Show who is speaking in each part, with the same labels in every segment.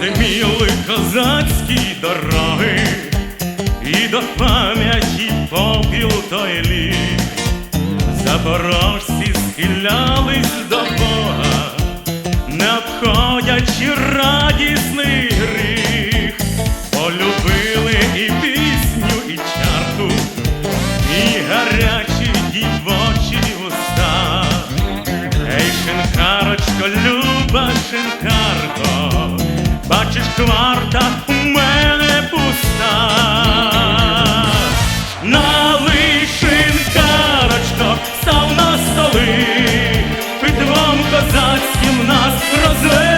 Speaker 1: Задиміли козацькі дороги, і до пам'яті попіл той ліг. Запорожці схилялись до Бога, не обходячи радісний гріх, полюбили і пісню, і чарку, і гарячі дівочі уста. Ей, шинкарочко, люба шинкарко, бачиш, кварта у мене пуста. на шинкарочко, став на столи, питвом козацьким нас розвесели.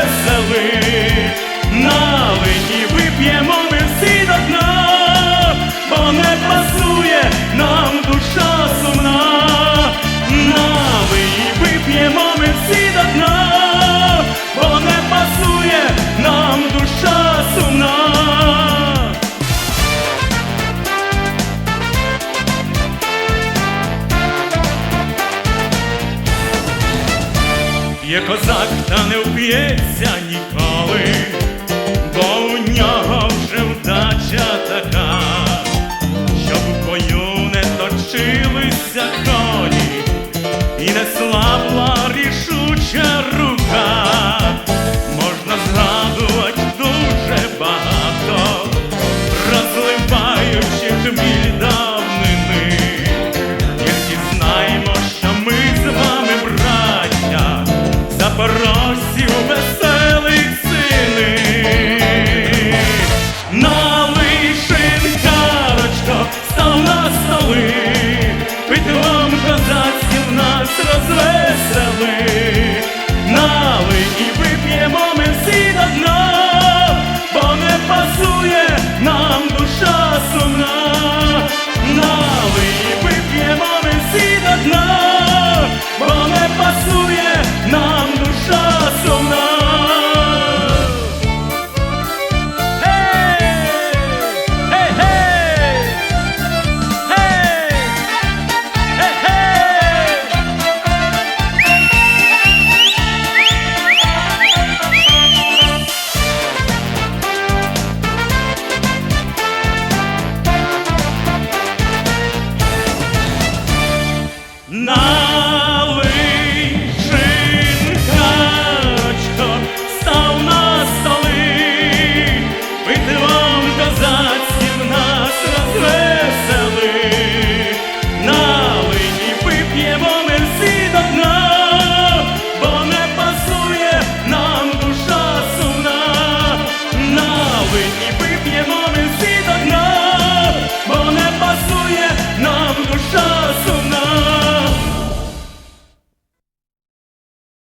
Speaker 1: Є козак, та не вп'ється ніколи, бо у нього вже вдача така, щоб в бою не точилися коні, і не слабла рішуча рука. парасів веселих сини, на вишенкарочка став на столи, під вам козацьків нас розвесели.